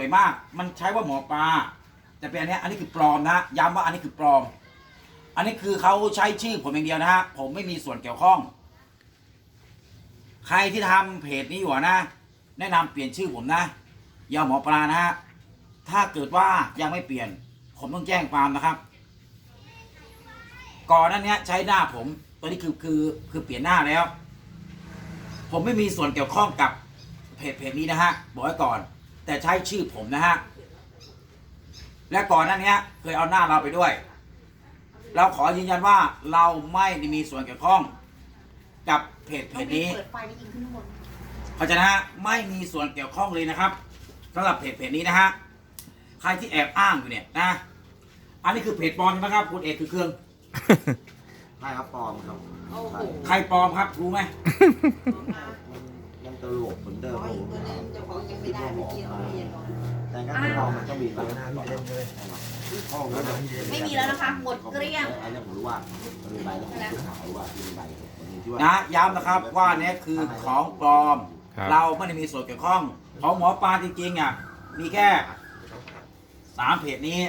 ไปมาก มันใช้ว่าหมอปลา แต่เป็นอันเนี้ยอันนี้คือปลอมนะย้ำว่าอันนี้คือปลอม อันนี้คือเขาใช้ชื่อผมอย่างเดียวนะฮะ ผมไม่มีส่วนเกี่ยวข้อง ใครที่ทำเพจนี้อยู่อะนะ แนะนำเปลี่ยนชื่อผมนะอย่าหมอปลานะฮะ ถ้าเกิดว่ายังไม่เปลี่ยน ผมต้องแจ้งความนะครับ ก่อนหนั้นเนี้ยใช้หน้าผมตัวนี้คือคือคือเปลี่ยนหน้าแล้ว ผมไม่มีส่วนเกี่ยวข้องกับเพจเพจนี้นะฮะ บอกไว้ก่อน แต่ใช้ชื่อผมนะฮะ และก่อนหนั้นเนี้ยเคยเอาหน้าเราไปด้วย เราขอยืนยันว่าเราไม่ได้มีส่วนเกี่ยวข้อง กับเพจเพจนี้ เปิดไฟแล้วยิงขึ้นข้างบนเข้าใจนะฮะไม่มีส่วนเกี่ยวข้องเลยนะครับสำหรับเพจเพจนี้นะฮะใครที่แอบอ้างอยู่เนี่ยนะ อันนี้คือเพจปลอมใช่ไหมครับคุณเอกคือเครื่อง ใช่ครับปลอมครับ โอ้โห ใครปลอมครับรู้ไหมยัง ตลกเหมือนเดิมอ๋ออีกตัวหนึงเจ้าของยังไม่ได้เมื่อกี้เอาเรียนก่อนแต่ก็ไม่ปลอมมันต้องมีแบบนั้นก่อนห้องนั้นไม่มีแล้วนะคะ หมดเกลี้ยงอันนี้ผมรู้ว่ามันมีใบแล้วผมรู้ข่าวว่ามีใบที่ว่านะย้ำนะครับว่าเนี่ยคือของปลอมครับเราไม่ได้มีส่วนเกี่ยวข้อง ของหมอปลาจริงๆอะมีแค่สามเพจนี้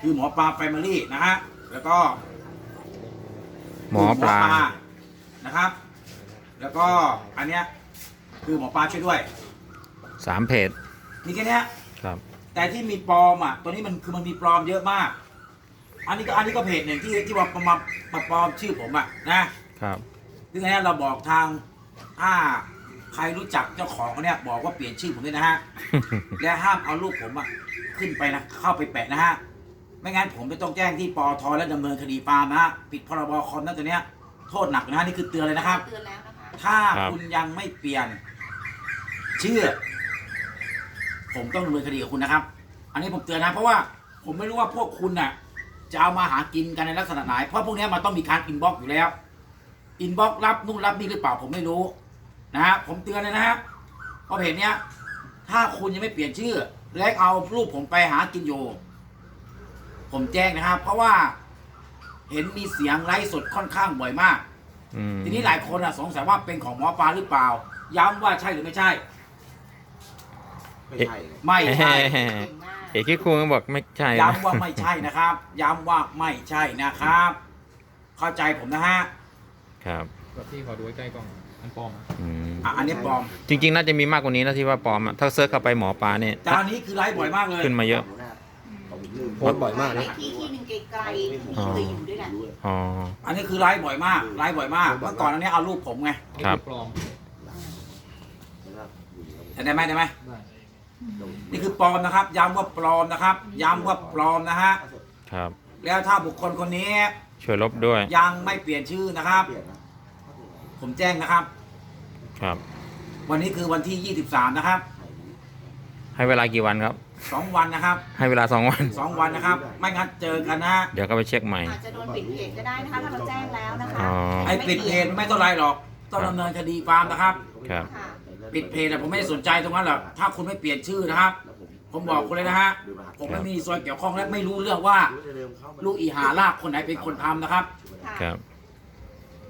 คือหมอปลาแฟมิลี่นะฮะแล้วก็ หมอปลานะครับ แล้วก็อันเนี้ย คือหมอปลาช่วยด้วย สามเพจมีแค่เนี้ย ครับ แต่ที่มีปลอมอะ ตัวนี้มันคือมันมีปลอมเยอะมาก อันนี้ก็อันนี้ก็เพจหนึ่งที่ที่ว่ามามาปลอมชื่อผมอะนะครับ ซึ่งอันเนี้ยเราบอกทางถ้าใครรู้จักเจ้าของเขาเนี่ยบอกว่าเปลี่ยนชื่อผมด้วยนะฮะ และห้ามเอารูปผมอะขึ้นไปนะเข้าไปแปะนะฮะ ไม่งั้นผมจะต้องแจ้งที่ปอทและดำเนินคดีฟาร์มนะฮะผิดพรบคอมนั่นตัวเนี้ยโทษหนักนะฮะนี่คือเตือนเลยนะครับ เตือนแล้วนะคะ ถ้าครับ คุณยังไม่เปลี่ยน ชื่อ ผมต้องดำเนินคดีกับคุณนะครับ อันนี้ผมเตือนนะ เพราะว่าผมไม่รู้ว่าพวกคุณน่ะ จะเอามาหากินกันในลักษณะไหน เพราะพวกเนี้ยมันต้องมีการอินบ็อกอยู่แล้ว อินบ็อกรับนู่นรับนี่หรือเปล่าผมไม่รู้นะฮะผมเตือนเลยนะฮะเพราะเพจเนี้ย ถ้าคุณยังไม่เปลี่ยนชื่อ และเอารูปผมไปหากินอยู่ ผมแจ้งนะครับ เพราะว่าเห็นมีเสียงไลฟ์สดค่อนข้างบ่อยมากอืมทีนี้หลายคนอะสงสัยว่าเป็นของหมอปลาหรือเปล่า ย้ำว่าใช่หรือไม่ใช่ ไม่ใช่ไม่ใช่เก่งมากเอกที่ครูก็บอกไม่ใช่นะย้ำว่าไม่ใช่นะครับ ย้ำว่าไม่ใช่นะครับ เข้าใจผมนะฮะครับแบบพี่ขอดูใกล้ๆกล้องอันปลอมอะอืมอะอันนี้ปลอมจริง ๆ น่าจะมีมากกว่านี้นะที่ว่าปลอมอะถ้าเซิร์ชเข้าไปหมอปลาเนี่ยแต่อันนี้คือไลฟ์บ่อยมากเลยขึ้นมาเยอะ ผมลืมโพสต์บ่อยมากนะในที่ที่หนึ่งไกลๆที่เคยอยู่ด้วยแหละอ๋อ อันนี้คือไลฟ์บ่อยมากไลฟ์บ่อยมากเมื่อก่อนอันนี้เอารูปผมไงนี่ครับอปลอมแต่ได้ไหมได้ไหม ได้ นี่คือปลอมนะครับ ย้ำว่าปลอมนะครับ ย้ำว่าปลอมนะฮะครับ แล้วถ้าบุคคลคนนี้ช่วยลบด้วย ยังไม่เปลี่ยนชื่อนะครับเปลี่ยนนะผมแจ้งนะครับ ครับ วันนี้คือวันที่ 23 นะครับ ให้เวลากี่วันครับ 2 วันนะครับ ให้เวลาสองวัน 2 วันนะครับ ไม่งั้นเจอกันนะฮะเดี๋ยวก็ไปเช็คใหม่อาจจะโดนปิดเพจก็ได้นะคะถ้าเราแจ้งแล้วนะคะอ๋อไอ้ปิดเพจไม่ต้องไรหรอก ต้องดำเนินคดีฟาร์มนะครับ ครับค่ะ ปิดเพจอะผมไม่ได้สนใจตรงนั้นหรอกถ้าคุณไม่เปลี่ยนชื่อนะครับ ผมบอกคุณเลยนะฮะผมไม่มีส่วนเกี่ยวข้องและไม่รู้เรื่องว่า ลูกอีหาลากคนไหนเป็นคนทำนะครับค่ะครับ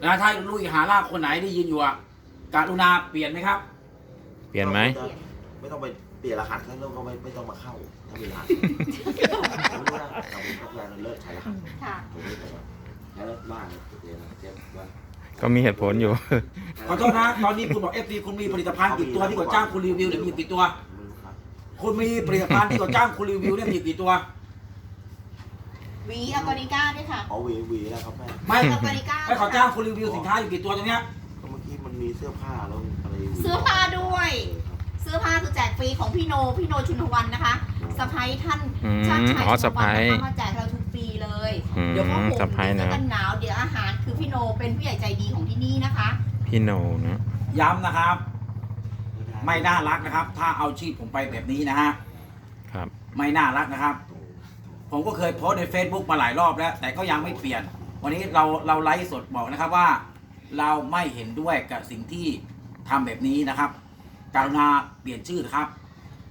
แล้วถ้าลูกอีหาลากคนไหนได้ยินอยู่อะกรุณาเปลี่ยนไหมครับ เปลี่ยนไหม ไม่ต้องไปเปลี่ยนรหัสแล้วก็ไม่ไม่ต้องมาเข้าถ้ามีรหัสผมรู้นะเราเป็นพักงานเลิกใช้รหัสค่ะ ผมไม่ใช้แล้วบ้านเรียนเจ็บว่า ก็มีเหตุผลอยู่ ขอโทษนะตอนนี้คุณบอกเอฟซีคุณมีผลิตภัณฑ์กี่ตัวที่กว่าจ้างคุณรีวิวเนี่ยมีกี่ตัว คุณมีผลิตภัณฑ์ที่กว่าจ้างคุณรีวิวเนี่ยมีกี่ตัว วีอากานิก้าด้วยค่ะ เอาวีวีแล้วครับแม่ไม่อากานิก้าไม่ขอจ้างคุณรีวิวสินค้าอยู่กี่ตัวตรงเนี้ย ก็เมื่อกี้มันมีเสื้อผ้าแล้วอะไรเสื้อผ้าด้วยเสื้อผ้าคือแจกฟรีของพี่โน พี่โนชุนทวันนะคะสะพ้ายท่านอืมชาติชัยอ๋อชุนทวันสะใภ้นะคะมาแจกเราทุกปีเลย อืมเดี๋ยวพ่อผมสะใภ้เดี๋ยวนะกันหนาวเดี๋ยวอาหารคือพี่โนเป็นผู้ใหญ่ใจดีของที่นี่นะคะ พี่โนนะ ย้ำนะครับ ไม่น่ารักนะครับ ถ้าเอาชื่อผมไปแบบนี้นะฮะครับ ไม่น่ารักนะครับ ผมก็เคยโพสต์ใน Facebook มาหลายรอบแล้ว แต่ก็ยังไม่เปลี่ยน วันนี้เราเราไลฟ์สดบอกนะครับว่า เราไม่เห็นด้วยกับสิ่งที่ทำแบบนี้นะครับ กรุณาเปลี่ยนชื่อนะครับ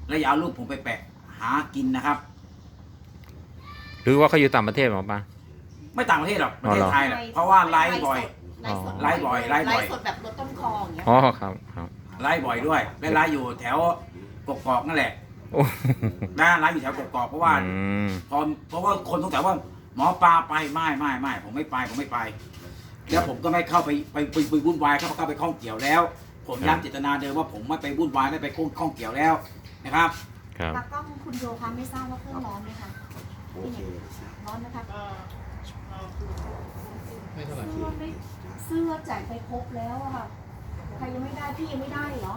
และอย่าเอารูปผมไปแปะหากินนะครับ หรือว่าเขาอยู่ต่างประเทศหมอปลา ไม่ต่างประเทศหรอกประเทศอ๋อเหรอไทยแหละเพราะว่าไลฟ์บ่อย ไลฟ์สดไลฟ์บ่อยไลฟ์บ่อย สดแบบลดต้นคออย่างเงี้ยอ๋อครับครับไลฟ์บ่อยด้วยและไลฟ์อยู่แถวกกอกนั่นแหละโอ้นะร้านอยู่แถวกกอกเพราะว่าอืมพอเพราะว่าคนสงสัยว่าหมอปลาไปไม่ไม่ไม่ผมไม่ไปผมไม่ไป แล้วผมก็ไม่เข้าไปไปไปไปวุ่นวายเข้าเข้าไปข้องเกี่ยวแล้ว ผมย้ำเจตนาเดิมว่าผมไม่ไปวุ่นวายไม่ไปข้องเกี่ยวแล้วนะครับครับตากล้องคุณโยคะไม่ทราบว่าเครื่องร้อนไหมคะโอเคร้อนนะคะไม่เท่าไหร่เสื้อไม่เสื้อแจกไปครบแล้วอะค่ะใครยังไม่ได้พี่ยังไม่ได้เหรอ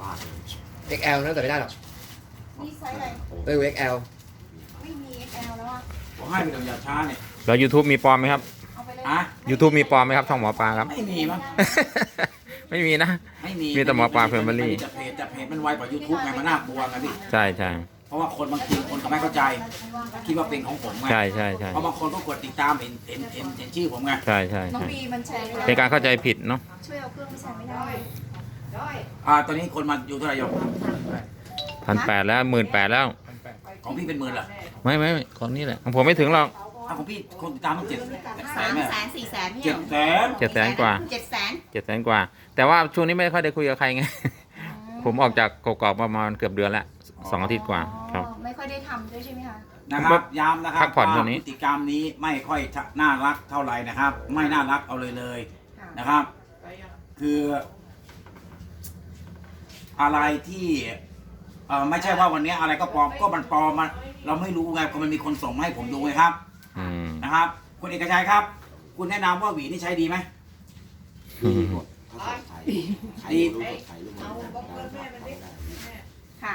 บ้านเลย XL นะแต่ไม่ได้หรอกนี่ไซส์อะไรเออ XL ไม่มี XL แล้วอะผมให้ไปเดี๋ยวอย่าช้าเนี่ยแล้ว YouTube มีปลอมไหมครับเอาไปเลย อะ YouTube มีปลอมไหมครับช่องหมอปลาครับ ไม่มีมั้ง ไม่มีนะ ไม่มีมีแต่หมอปลา Family แต่เพจแต่เพจมันไวกว่ายูทูบไงมันน่ากลัวไงพี่ ใช่ใช่เพราะว่าคนบางทีคนเขาไม่เข้าใจ คิดว่าเป็นของผมไงใช่ใช่ใช่เพราะบางคนก็กดติดตามเห็นเห็นเห็นเห็นชื่อผมไงใช่ใช่น้องใช่บีมันแชร์ไม่ได้เป็นการเข้าใจผิดเนาะช่วยเอาเครื่องไปแชร์ไม่ได้อ่าตอนนี้คนมาอยู่เท่าไหร่โยมพันแปดแล้วหมื่นแปดแล้วพันแปดของพี่เป็นหมื่นเหรอไม่ไม่ไม่คนนี้แหละของผมไม่ถึงหรอก ถ้าของพี่คนติดตามต้องเจ็ดแสสานมแม่แสนสี่แสนเนี่ยเจ็ดแสนเจ็ดแสนกว่า เจ็ดแสนเจ็ดแสนกว่า แต่ว่าช่วงนี้ไม่ค่อยได้คุยกับใครไง ผมออกจากกกอกประมาณเกือบเดือนแล้วสองอาทิตย์กว่าครับ อ๋อไม่ค่อยได้ทำด้วยใช่ไหมคะ นะครับย้ำนะครับพักผ่อนช่วงนี้พฤติกรรมนี้ไม่ค่อยน่ารักเท่าไหร่นะครับ ไม่น่ารักเอาเลยเลยค่ะ นะครับ คือ อะไรที่เออไม่ใช่ว่าวันนี้อะไรก็ปลอมก็มันปลอมมันเราไม่รู้ไงก็มันมีคนส่งมาให้ผมดูไงครับ อืม นะครับ คุณเอกชัยครับ คุณแนะนำว่าหวีนี่ใช้ดีไหมดีหมดถ้าสดใสใครรู้สดใสเรื่องนี้ค่ะ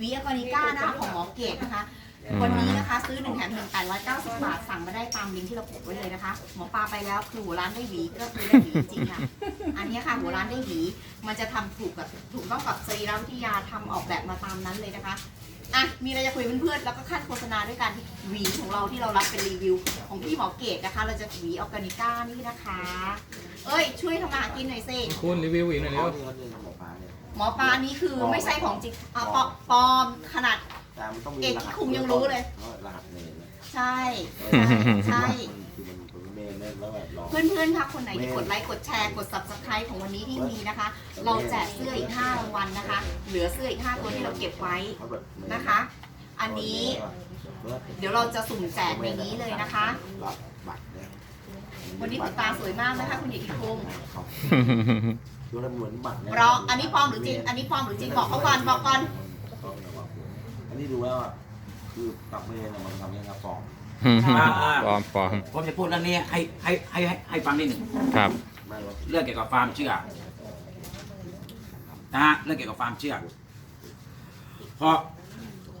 วีอากอนิก้านะคะของหมอเกตนะคะ อืม วันนี้นะคะซื้อหนึ่งแถมหนึ่งแปดร้อยเก้าสิบบาท สั่งมาได้ตามลิงก์ที่เรากดไว้เลยนะคะ หมอปลาไปแล้วคือหัวร้านได้หวีก็คือได้หวีจริงๆค่ะ อันนี้ค่ะหัวร้านได้หวีมันจะทำถูกกับถูกต้องกับสรีรวิทยาทำออกแบบมาตามนั้นเลยนะคะ อะ มีอะไรจะคุยเพื่อนๆ แล้วก็ขั้นโฆษณาด้วยกันหวีของเราที่เรารับเป็นรีวิว ของพี่หมอเกตนะคะ เราจะหวีออร์แกนิก้านี่นะคะ เอ้ย ช่วยทำมาหากินหน่อยสิคุณรีวิวอีกหน่อยเดี๋เร็ยววนี้ก็เรื่องหมอปลาเนี่ยหมอปลานี้คือไม่ใช่ของจริงอะปลอปลอมขนาดแต่มันต้องมีเอกรหัสคุงยังรู้เลย รหัสเมนนะใช่ ใช่ คือมัน เป็นเมนแล้วแบบรอเพื่อนๆคะคนไหนที่กดไลค์กดแชร์กด subscribe ของวันนี้ที่มีนะคะ เราแจกเสื้ออีก5รางวัลนะคะ เหลือเสื้ออีก5ตัวที่เราเก็บไว้เขาแบบเมนะคะ อันนี้เดี๋ยวเราจะสุ่มแจกในนี้เลยนะคะรับบัตรเนี่ยวันนี้คุณตาสวยมากนะคะคุณเอกอีกคงดูแล้วเหมือนบัตรเนี่ยปลอมอันนี้ปลอมหรือจริง อันนี้ปลอมหรือจริงบอกเขาก่อนบอกก่อน อันนี้ดูแล้วอะคือตับเมนอะมันทำยังไงฟอง ปลอมปลอมผมจะพูดเรื่องนี้ให้ให้ให้ให้ให้ฟังนิดหนึ่งครับไม่ว่าเรื่องเกี่ยวกับความเชื่อนะฮะเรื่องเกี่ยวกับความเชื่อเพราะ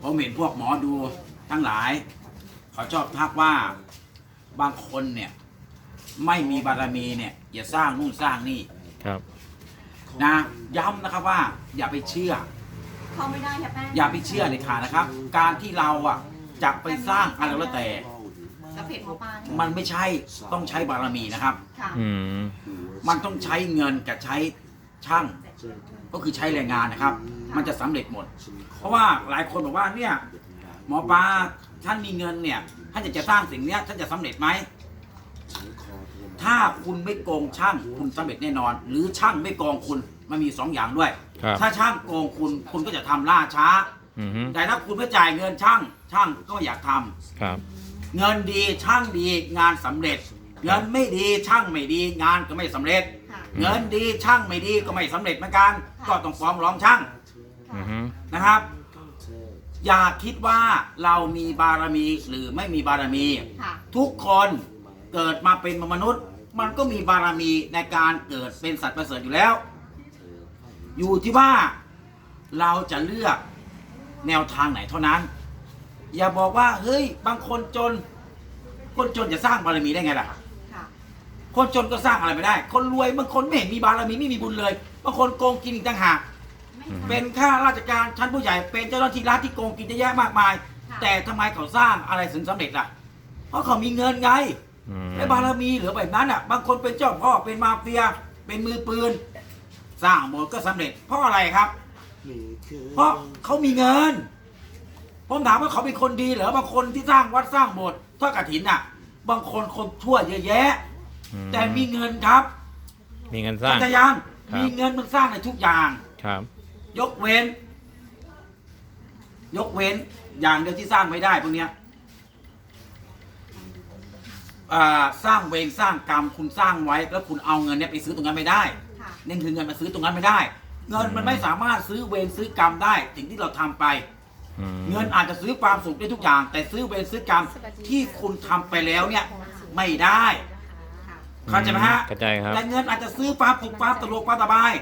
ผมเห็นพวกหมอดูทั้งหลายเขาชอบทักว่าบางคนเนี่ย ไม่มีบารมีเนี่ย อย่าสร้างนู่นสร้างนี่ครับ นะ ย้ำนะครับว่า อย่าไปเชื่อเข้าไม่ได้ค่ะแป้งอย่าไปเชื่อเลยค่ะนะครับ การที่เราอะจะไปสร้างอะไรก็แล้วแต่ กับเพจหมอปลาเนี่ยมันไม่ใช่ต้องใช้บารมีนะครับ ค่ะ อืม มันต้องใช้เงินกับใช้ช่าง ก็คือใช้แรงงานนะครับ มันจะสำเร็จหมด เพราะว่าหลายคนบอกว่าเนี่ยหมอปลาท่านมีเงินเนี่ยท่านจะจะสร้างสิ่งเนี้ยท่านจะสำเร็จไหม ถ้าคุณไม่โกงช่างคุณสำเร็จแน่นอน หรือช่างไม่โกงคุณมันมีสองอย่างด้วย ครับ ถ้าช่างโกงคุณคุณก็จะทำล่าช้า อืมแต่ถ้าคุณไม่จ่ายเงินช่าง ช่างก็อยากทำครับ เงินดีช่างดีงานสำเร็จ เงินไม่ดีช่างไม่ดี งานก็ไม่สำเร็จ ค่ะ เงินดีช่างไม่ดีก็ไม่สำเร็จเหมือนกันก็ต้องฟ้องร้องช่างอืมนะครับ อย่าคิดว่าเรามีบารมีหรือไม่มีบารมี ค่ะ ทุกคนเกิดมาเป็นมนุษย์ มันก็มีบารมีในการเกิดเป็นสัตว์ประเสริฐอยู่แล้ว อยู่ที่ว่าเราจะเลือกแนวทางไหนเท่านั้น อย่าบอกว่าเฮ้ยบางคนจน คนจนจะสร้างบารมีได้ไงล่ะ ค่ะ คนจนก็สร้างอะไรไม่ได้ คนรวยบางคนไม่เห็นมีบารมีไม่มีบุญเลยบางคนโกงกินอีกต่างหากเป็นข้าราชการชั้นผู้ใหญ่เป็นเจ้าหน้าที่รัฐที่โกงกินเยอะแยะมากมาย ค่ะ แต่ทำไมเขาสร้างอะไรถึงสำเร็จล่ะ เพราะเขามีเงินไง อืม และบารมีเหลือแบบนั้นอะ บางคนเป็นเจ้าพ่อเป็นมาเฟีย เป็นมือปืน สร้างโบสถ์ก็สำเร็จเพราะอะไรครับ เพราะเขามีเงิน ผมถามว่าเขาเป็นคนดีเหรอบางคนที่สร้างวัดสร้างโบสถ์ทอดกฐินอะ บางคนคนชั่วเยอะแยะ อืแต่มีเงินครับมีเงินสร้างปัญญยังครับ มีเงินมันสร้างในทุกอย่าง ครับ ยกเว้น ยกเว้นอย่างเดียวที่สร้างไม่ได้พวกเนี้ยอ่าสร้างเวรสร้างกรรมคุณสร้างไว้ แล้วคุณเอาเงินเนี่ยไปซื้อตรงนั้นไม่ได้ค่ะนั่นคือเงินมาซื้อตรงนั้นไม่ได้ เงินมันไม่สามารถซื้อเวรซื้อกรรมได้สิ่งที่เราทำไปอืม เงินอาจจะซื้อความสุขได้ทุกอย่าง แต่ซื้อเวรซื้อกรรมที่คุณทำไปแล้วเนี่ยไม่ได้ค่ะเข้าใจไหมฮะเข้าใจครับ แต่เงินอาจจะซื้อความสุขความสะดวกความสบาย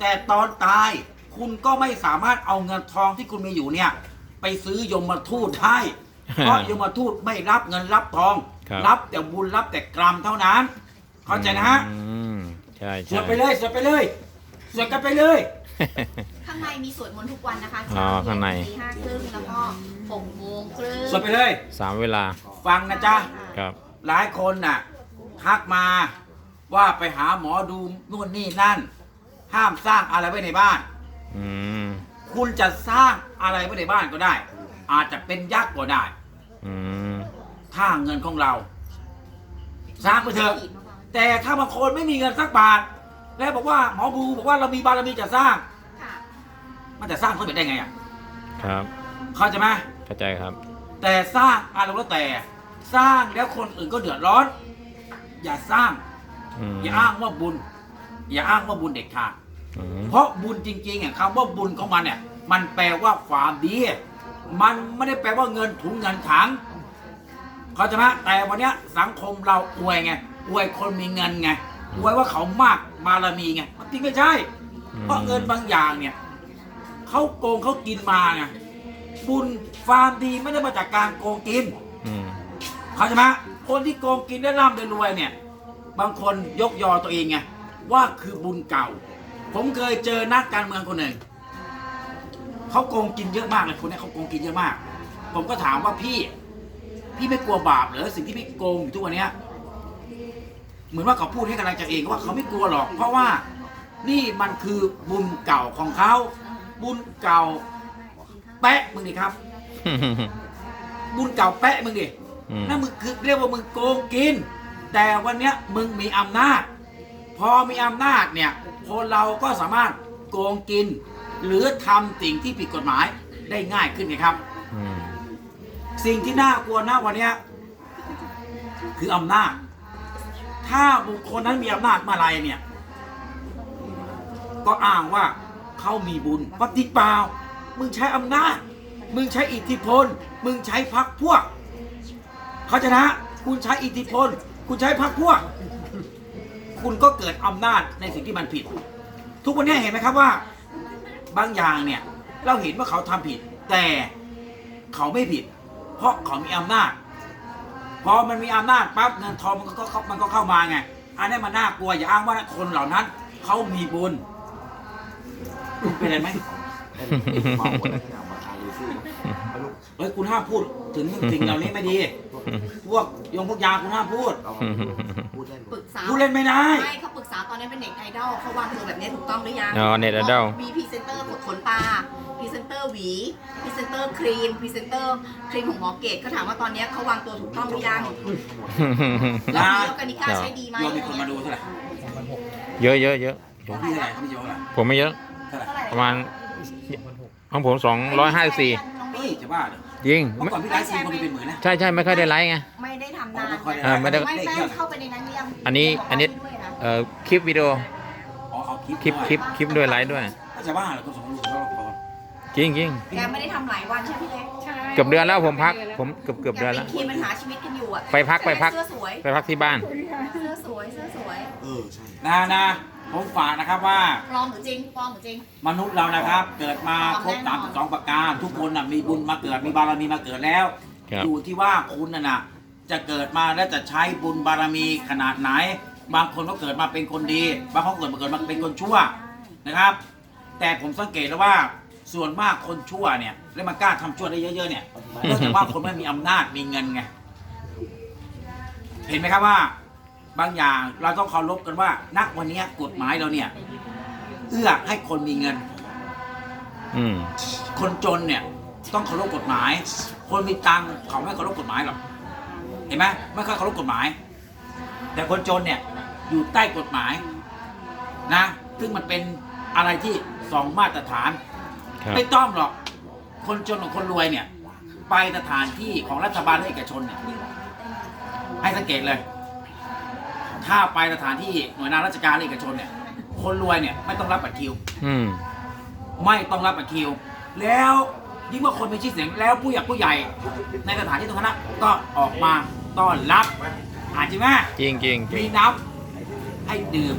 แต่ตอนตายคุณก็ไม่สามารถเอาเงินทองที่คุณมีอยู่เนี่ย ไปซื้อยมทูตได้เพราะยมทูตไม่รับเงินรับทอง ครับ รับแต่บุญรับแต่กรรมเท่านั้น เข้าใจนะฮะอืมใช่สใช่ วดไปเลยสวดไปเลยสวดกันไปเลย ข้างในมีสวดมนต์ทุกวันนะคะอ๋อข้างใน ตีห้าครึ่งแล้วก็หกโมงครึ่งสวดไปเลย สามเวลาฟังนะจ๊ะ ครับ หลายคนน่ะทักมาว่าไปหาหมอดูนู่นนี่นั่น ห้ามสร้างอะไรไว้ในบ้าน อืมคุณจะสร้างอะไรไว้ในบ้านก็ได้ อาจจะเป็นยักษ์ก็ได้ อืมถ้าเงินของเรา สร้างไปเถอะแต่ถ้าบางคนไม่มีเงินสักบาท แล้วบอกว่าหมอบูบอกว่าเรามีบารมีจะสร้างค่ะ มันจะสร้างสำเร็จได้ไงอะครับเข้าใจไหมเข้าใจครับ แต่สร้างอะไรก็แล้วแต่ สร้างแล้วคนอื่นก็เดือดร้อน อย่าสร้าง อืมอย่าอ้างว่าบุญ อย่าอ้างว่าบุญเด็ดขาด อืมเพราะบุญจริงๆอะคำว่าบุญของมันเนี่ย มันแปลว่าความดี มันไม่ได้แปลว่าเงินถุงเงินถัง เขาใจไหมแต่วันเนี้ยสังคมเราอวยไง อวยคนมีเงินไง อวยว่าเขามากบารมีไงมันจริงไม่ใช่ เพราะเงินบางอย่างเนี่ย เขาโกงเขากินมาไงบุญความดีไม่ได้มาจากการโกงกินอืมเขาใจไหมคนที่โกงกินได้ร่ำได้รวยเนี่ย บางคนยกยอตัวเองไงว่าคือบุญเก่า ผมเคยเจอนักการเมืองคนหนึ่งเขาโกงกินเยอะมากเลยคนเนี้ยเขาโกงกินเยอะมาก ผมก็ถามว่าพี่ พี่ไม่กลัวบาปเหรอสิ่งที่พี่โกงอยู่ทุกวันเนี้ย เหมือนว่าเขาพูดให้กำลังใจเองว่าเขาไม่กลัวหรอก เพราะว่านี่มันคือบุญเก่าของเขา บุญเก่า แปะมึงดิครับ บุญเก่าแปะมึงดิอืม นั่นมึงคือเรียกว่ามึงโกงกิน แต่วันเนี้ยมึงมีอำนาจ พอมีอำนาจเนี่ยคนเราก็สามารถโกงกิน หรือทำสิ่งที่ผิดกฎหมายได้ง่ายขึ้นไงครับ อืม สิ่งที่น่ากลัวนะวันเนี้ยคืออำนาจ ถ้าบุคคลนั้นมีอำนาจเมื่อไหรเนี่ย ก็อ้างว่า เขามีบุญปฏิเปล่ามึงใช้อำนาจ มึงใช้อิทธิพล มึงใช้พักพวก เขาใจะนะ คุณใช้อิทธิพล คุณใช้พักพวก คุณก็เกิดอำนาจในสิ่งที่มันผิด ทุกวันนี้เห็นไหมครับว่า บางอย่างเนี่ย เราเห็นว่าเขาทำผิด แต่เขาไม่ผิด เพราะเขามีอำนาจ พอมันมีอำนาจปั๊บเงินทองมันก็เข้ามันก็เข้ามาไง อันนี้มันน่ากลัวอย่าอ้างว่าคนเหล่านั้น เขามีบุญ เป็นอะไรไหมเมาหมดแล้วที่เอามาทานดูซิเอาลูกเฮ้ยคุณห้ามพูดถึงสิ่งเหล่านี้ไม่ดี พวกยงพวกยาคุณห้ามพูด เอาพูดเล่นปรึกษาพูดเล่นไม่ได้ ไม่เขาปรึกษาตอนนี้เป็นเน็ตไอดอลเขาวางตัวแบบนี้ถูกต้องหรือยังอ๋อ Net Idol มีพรีเซนเตอร์ขนตาพรีเซนเตอร์หวีพรีเซนเตอร์ครีมพรีเซนเตอร์ครีมของหมอเกตเขาถามว่าตอนนี้เขาวางตัวถูกต้องหรือยังแล้วมีออร์แกนิก้าใช้ดีไหมโยมมีคนมาดูเท่าไหร่สองพันหกเยอะเยอะเยอะโยมพี่เท่าไหร่เขาไม่โยมเท่าไหร่ผมไม่เยอะ เท่าไหร่เท่าไหร่ประมาณสองพันหกของผมสองร้อยห้าสี่เฮ้ยจะบ้าเหรอยิงเมื่อก่อนพี่ไลฟ์ซีคนมีเป็นหมื่นนะ ใช่ใช่ไม่ค่อยได้ไลฟ์ไง ไม่ได้ทำนานเออไม่ได้ ไม่ไม่เข้าไปในนั้นหรือยังอันนี้อันนี้ด้วยนะเอ่อคลิปวิดีโออ๋อเอาคลิปคลิปคลิปคลิปด้วยไลฟ์ด้วย ก็จะบ้าเหรอคนสองลูกแล้วพอจริงจริงแกไม่ได้ทำหลายวันใช่ไหมพี่เล็กใช่เกือบเดือนแล้วผมพัก ผมเกือบเกือบแกเดือนเป็แล้วนคีปัญหาชีวิตกันอยู่อะไปพักไปพัก เสื้อสวยไปพักที่บ้าน เสื้อสวยเสื้อสวย เออ ใช่นะนะ ผมฝากนะครับว่า ปลอมหรือจริงปลอมหรือจริง มนุษย์เรานะครับ เกิดมาครบแน่นอน32ประการ ทุกคนน่ะมีบุญมาเกิดมีบารมีมาเกิดแล้ว ครับ อยู่ที่ว่าคุณน่ะนะจะเกิดมาแล้วจะใช้บุญบารมีขนาดไหน บางคนก็เกิดมาเป็นคนดี บางคนเกิดมาเกิดมาเป็นคนชั่วนะครับ แต่ผมสังเกตแล้วว่าส่วนมากคนชั่วเนี่ยแล้วมันกล้าทำชั่วได้เยอะ ๆ เนี่ยเนื่องจากว่าคนไม่มีอำนาจมีเงินไง เห็นไหมครับว่า บางอย่างเราต้องเคารพกันว่านักวันนี้กฎหมายเราเนี่ย เอื้อให้คนมีเงิน อืม คนจนเนี่ย ต้องเคารพกฎหมาย คนมีตังค์เขาไม่เคารพกฎหมายหรอกเห็นไหมไม่ค่อยเคารพกฎหมาย แต่คนจนเนี่ยอยู่ใต้กฎหมายนะ ซึ่งมันเป็นอะไรที่สองมาตรฐาน ครับ ไม่ต้องหรอก คนจนกับคนรวยเนี่ย ไปสถานที่ของรัฐบาลและเอกชนเนี่ย ให้สังเกตเลย ถ้าไปสถานที่หน่วยงานราชการและเอกชนเนี่ย คนรวยเนี่ยไม่ต้องรับบัตรคิว อืม ไม่ต้องรับบัตรคิว แล้วยิ่งว่าคนมีชื่อเสียงแล้วผู้ใหญ่ผู้ใหญ่ ในสถานที่ตรงนั้นก็ออกมาต้อนรับอาจจะไหมจริงจริงจริมีงน้ำให้ดื่ม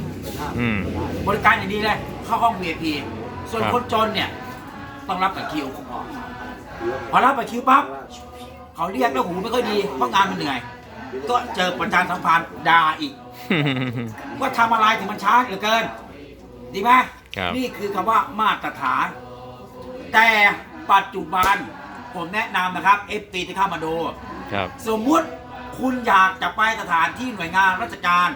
อืม บริการอย่างดีเลยเข้าห้อง VIP ส่วนครับ คนจนเนี่ย ต้องรับบัตรคิวพอรับบัตรคิวปั๊บเขาเรียกแล้วหูไม่ค่อยดีเพราะงานมันเหนื่อย ก็เจอประชาสัมพันธ์ด่าอีก ว่าทำอะไรถึงมันช้าเหลือเกิน ดีไหมครับ นี่คือคำว่ามาตรฐาน แต่ปัจจุบันผมแนะนำนะครับ FT ที่เข้ามาดู ครับ สมมุติคุณอยากจะไปสถานที่หน่วยงานราชการ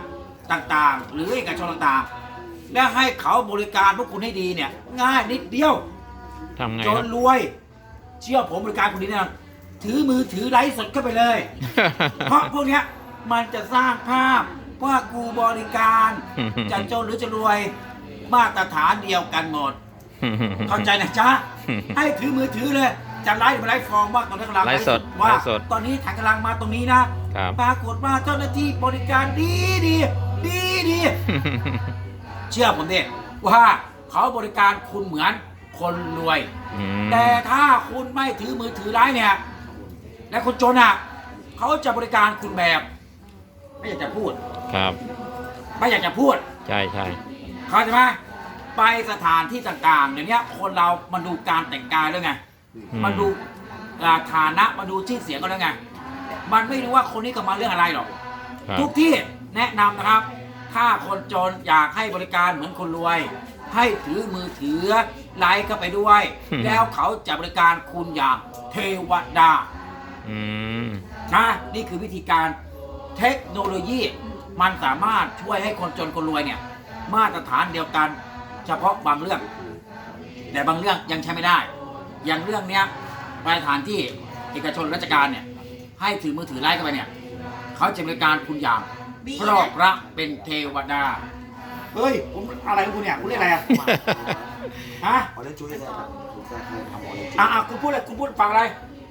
ต่างๆ หรือเอกชนต่างๆ และให้เขาบริการพวกคุณให้ดีเนี่ย ง่ายนิดเดียว ทำไงจคนรับ รวย เชื่อผมบริการคุณดีแน่นอนถือมือถือไลฟ์สดเข้าไปเลย เพราะพวกเนี้ยมันจะสร้างภาพ ว่ากูบริการจะจนหรือจะรวยมาตรฐานเดียวกันหมด เข้าใจนะจ๊ะ ให้ถือมือถือเลยจะไลฟ์มาไลฟ์ฟองว่าตอนนี้กำลังไลฟ์สดว่าไลฟ์สดตอนนี้ถังกำลังมาตรงนี้นะครับปรากฏว่าเจ้าหน้าที่บริการดีดีดีดีเชื่อผมดิว่าเขาบริการคุณเหมือนคนรวยอืมแต่ถ้าคุณไม่ถือมือถือไลฟ์เนี่ย และคนจนอะเขาจะบริการคุณแบบ ไม่อยากจะพูด ครับ ไม่อยากจะพูด ใช่ใช่เข้าใจไหมไปสถานที่ต่างๆเดี๋ยวนี้คนเรามันดูการแต่งกายด้วยไงอืมันดูอ่าฐานะมันดูชื่อเสียงก็แล้วไง มันไม่รู้ว่าคนนี้ก็มาเรื่องอะไรหรอกครับทุกที่แนะนำนะครับ ถ้าคนจนอยากให้บริการเหมือนคนรวย ให้ถือมือถือไลค์เข้าไปด้วยแล้วเขาจะบริการคุณอย่างเทวดา อืมนะนี่คือวิธีการเทคโนโลยี มันสามารถช่วยให้คนจนคนรวยเนี่ยมาตรฐานเดียวกันเฉพาะบางเรื่อง แต่บางเรื่องยังใช้ไม่ได้ อย่างเรื่องเนี้ยไปสถานที่เอกชนราชการเนี่ยให้ถือมือถือไล่เข้าไปเนี่ยเขาจะบริการคุณอย่างดีเพราะพระเป็นเทวดา เฮ้ยผมอะไรของคุณเนี่ยคุณเรียกอะไรอะฮะออเรนจ์จุ้ยเนี่ยครับผมจะเคยทำออเรนจ์จุ้อะยอะคุณพูดอะไรคุณพูดฟังอะไร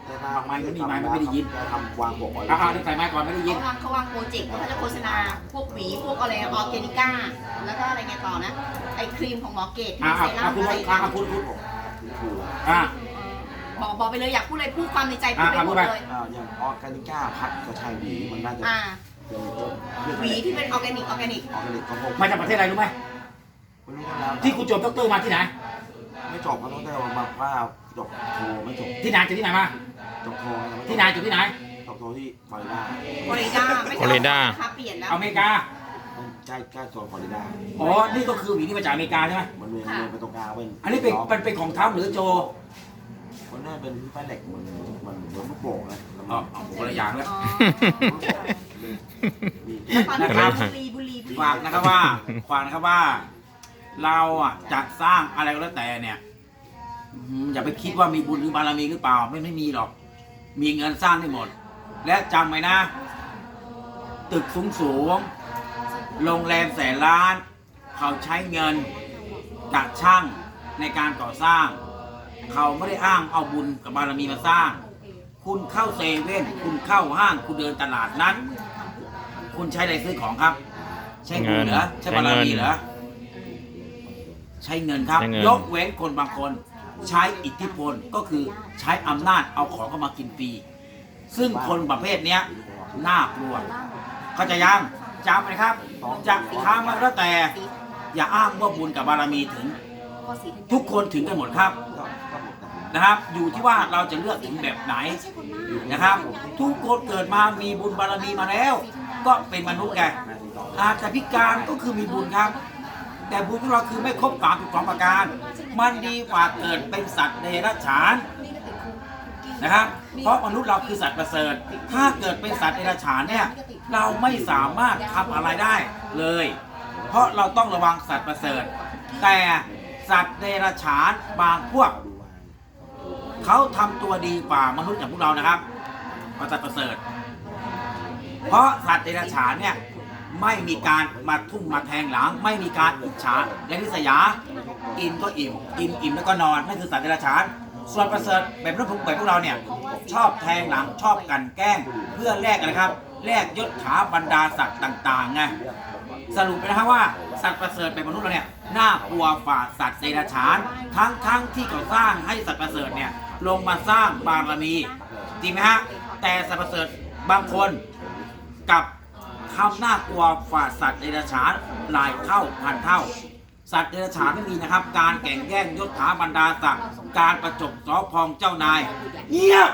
แต่ถ้าไมค์ไม่มีไมค์ไม่ได้ยินทำวางบอกออเรนอะจ์อะจุ้นี่ใส่ไม้ก่อนไม่ได้ยิน เขาวางเขาวางโปรเจกต์เขาจะโฆษณาพวกหวีพวกอะไรออร์แกนิก้า แล้วก็อะไรไงต่อนะ ไอครีมของหมอเกตอะเซอะรั่อะมคุณอะไรอะอะคุณคุณคุณครูอะบอกบอกไปเลยอยากพูดอะไรพูดความในใจพูดไปอะหมดพูดไป เลยอ่าอย่างออร์แกนิก้าพัดกระชายหวีมันน่าจะอ่าเป็นเรื่องหวีที่เป็นออร์แกนิกออร์แกนิกออร์แกนิกของผมมาจากประเทศอะไรรู้ไหมไม่รู้แล้วที่คุณจบด็อกเตอร์มาที่ไหน ไม่จบก็ต้องได้มาว่าจบโทไม่จบที่ไหนจากที่ไหนมา จบโทยังไม่จบที่ไหนจากที่ไหนจบโทที่ฟลอริดาฟลอริดาไม่ใช่ฟลอริดาค่ะเปลี่ยนแล้วอเมริกาใกล้ใกล้โซนฟลอริดาอ๋อนี่ก็คือหวีที่มาจากอเมริกาใช่ไหมมันมีมันเป็นตรงกลางเป็นอันนี้เป็นเป็นเป็นของทรัมป์หรือโจมันน่าเป็นแป้นเหล็กมันมันเหมือนลูกโป่งนะแล้วอ๋อมันอ๋อคนละอย่างแล้วอ๋อมีแล้วตอนนี้นะครับบุรีบุรีบุรีฝากนะครับว่าฝากนะครับว่า เราอะจะสร้างอะไรก็แล้วแต่เนี่ยอืมอย่าไปคิดว่ามีบุญหรือบารมีหรือเปล่าไม่ไม่มีหรอก มีเงินสร้างได้หมด และจำไว้นะ ตึกสูงสูงๆโรงแรมแสนล้าน เขาใช้เงินจากช่างในการก่อสร้าง เขาไม่ได้อ้างเอาบุญกับบารมีมาสร้าง คุณเข้าเซเว่นคุณเข้าห้างคุณเดินตลาดนั้น คุณใช้อะไรซื้อของครับ ใช้บุญเหรอใช้บารมีเหรอใช้เงินครับใช้เงินยกเว้นคนบางคน ใช้อิทธิพลก็คือใช้อำนาจเอาของเข้ามากินฟรีซึ่งคนประเภทเนี้ยน่ากลัวเข้าใจยังจำไหมครับจะทำอะไรก็แล้วแต่อย่าอ้างว่าบุญกับบารมีถึง ทุกคนถึงกันหมดครับนะครับ อยู่ที่ว่าเราจะเลือกถึงแบบไหนนะครับ ทุกคนเกิดมามีบุญบารมีมาแล้ว ก็เป็นมนุษย์ไงแม่ที่ต่ออาจจะพิการก็คือมีบุญครับ แต่บุญของเราคือไม่ครบสามสิบสองประการ มันดีกว่าเกิดเป็นสัตว์เดรัจฉานนะครับเพราะมนุษย์เราคือสัตว์ประเสริฐ ถ้าเกิดเป็นสัตว์เดรัจฉานเนี่ยเราไม่สามารถทำอะไรได้เลย เพราะเราต้องระวังสัตว์ประเสริฐ แต่สัตว์เดรัจฉานบางพวกเขาทำตัวดีกว่ามนุษย์อย่างพวกเรานะครับสัตว์ประเสริฐ เพราะสัตว์เดรัจฉานเนี่ย ไม่มีการมาทุ่มมาแทงหลัง ไม่มีการอิจฉาและริษยา กินก็อิ่ม กินอิ่มแล้วก็นอนนั่นคือสัตว์เดรัจฉานส่วนประเสริฐแบบรุ่นผมแบบพวกเราเนี่ยชอบแทงหลังชอบกันแกล้งเพื่อแลกกันนะครับแลกยศถาบรรดาศักดิ์ต่างๆไงสรุปไปนะครับว่าสัตว์ประเสริฐเป็นมนุษย์เราเนี่ยน่ากลัวฝ่าสัตว์เดรัจฉานทั้งทั้งที่เขาสร้างให้สัตว์ประเสริฐเนี่ยลงมาสร้างบารมีจริงไหมฮะแต่สัตว์ประเสริฐบางคนกับ ทำน่ากลัวฝ่าสัตว์เดรัจฉานหลายเท่าพันเท่า สัตว์เดรัจฉานไม่มีนะครับ การแข่งแย่งยศถาบรรดาศักดิ์การประจบสอพองเจ้านายเงียบ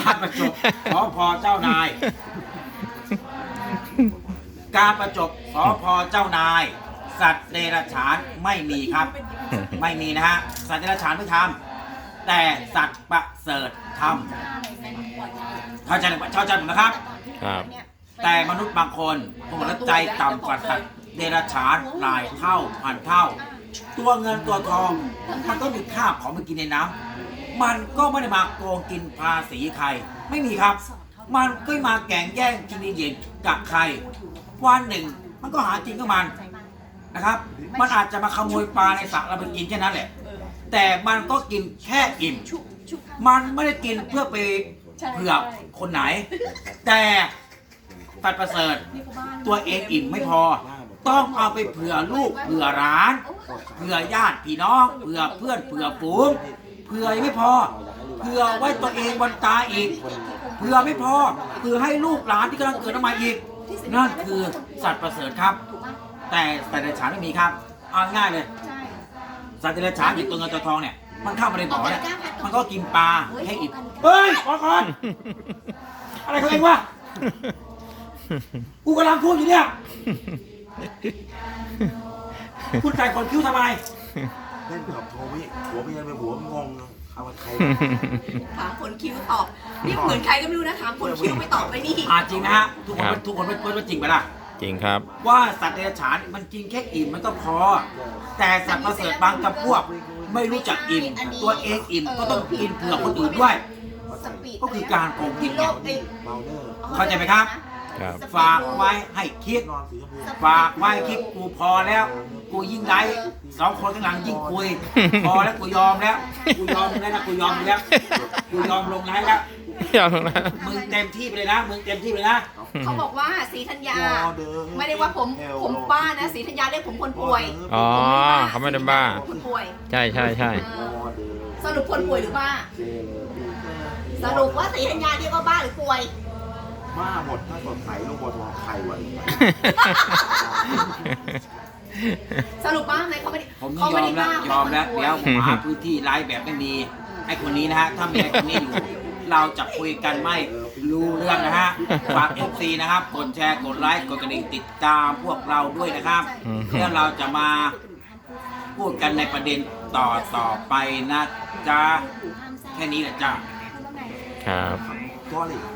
การประจบสอพอเจ้านาย การประจบสอพอเจ้านาย สัตว์เดรัจฉานไม่มีครับ ไม่มีนะฮะสัตว์เดรัจฉานไม่ทำ แต่สัตว์ประเสริฐทำเข้าใจเข้าใจผมนะครับ ครับ แต่มนุษย์บางคนผมว่าใจต่ำกว่าสัตว์เดรัจฉานหลายเท่าพันเท่า ตัวเงินตัวทองมันก็มีค่าของมันกินในน้ำมันก็ไม่ได้มาโกงกินภาษีใคร ไม่มีครับ มันก็มาแก่งแย่งกินเย็นกับใคร วันหนึ่งมันก็หากินของมันนะครับ มันอาจจะมาขโมยปลาในสระเราไปกินแค่นั้นแหละ แต่มันก็กินแค่อิ่มมันไม่ได้กินเพื่อไปเผื่อคนไหน แต่ตัดประเสริฐตัวเองอิ่มไม่พอ ต้องเอาไปเผื่อลูกเผื่อร้าน เผื่อญาติพี่น้องเผื่อเพื่อนเผื่อฝูงเผื่อยังไม่พอ เผื่อไว้ตัวเองวันตายอีก เผื่อไม่พอเผื่อให้ลูกหลานที่กำลังเกิดมาอีก นั่นคือสัตว์ประเสริฐครับแต่สัตว์เดรัจฉานไม่มีครับเอาง่ายเลย สัตว์เดรัจฉานอย่างตัวเงินตัวทองเนี่ยมันเข้ามาในบ่อเนี่ยมันก็กินปลาให้อิ่มเฮ้ยพอก่อนอะไรของเองวะกูกำลังพูดอยู่เนี่ยคุณใส่คนคิ้วทำไมเล่นกับโทวิหัวเมียเป็นหัวงงเอามาใครถามคนคิ้วตอบนี่เหมือนใครก็ไม่รู้นะถามคนคิ้วไม่ตอบไปนี่อ่าจริงนะฮะทุกคนครับทุกคนไม่ว่าจริงไปะล่ะ จริงครับ ว่าสัตว์เดรัจฉานมันกินแค่อิ่มมันก็พอ แต่สัตว์ประเสริฐบางจำพวก ไม่รู้จักอิ่ม ตัวเองอิ่มก็ต้องกินเผื่อคนอื่นด้วยสปีดก็คือการโกงกินโลกเองเบลเดอร์เข้าใจไหมครับ ครับ ฝากไว้ให้คิดนอนสีชมพูฝากไว้คิดกูพอแล้ว กูยิ่งไลฟ์สองคนข้างหลังยิ่งคุย พอแล้วกูยอมแล้ว กูยอมแล้วนะกูยอมแล้ว กูยอมลงไลฟ์แล้ว ยอมแล้วมึงเต็มที่ไปเลยนะมึงเต็มที่ไปเลยนะเขาบอกว่าสีธัญญา ไม่ได้ว่าผมผมบ้านะสีธัญญาเรียกผมคนป่วยอ๋อเขาไม่ได้บ้าคนป่วยใช่ใช่ใช่เออสรุปคนป่วยหรือบ้า สรุปว่าสีธัญญาเรียกว่าบ้าหรือป่วยบ้าหมดถ้าสดใสลูกบัวทองใครวะสรุปบ้าไหมเขาไม่ได้ผมเขายไม่อได้มแล้วบ้ายอมแล้วขาป็นคนป่เดี๋ยวผมหาพื้นที่ไลฟ์แบบไม่มีไอ้คนนี้นะฮะถ้ามีไอ้คนนี้อยู่ เราจะคุยกันไม่รู้เรื่องนะฮะ ฝาก FC นะครับ กดแชร์ กดไลค์ กดกระดิ่งติดตามพวกเราด้วยนะครับ อืมเพื่อเราจะมาพูดกันในประเด็นต่อต่อไปนะจ๊ะ แค่นี้แหละจ้ะครับ ก็เลยเ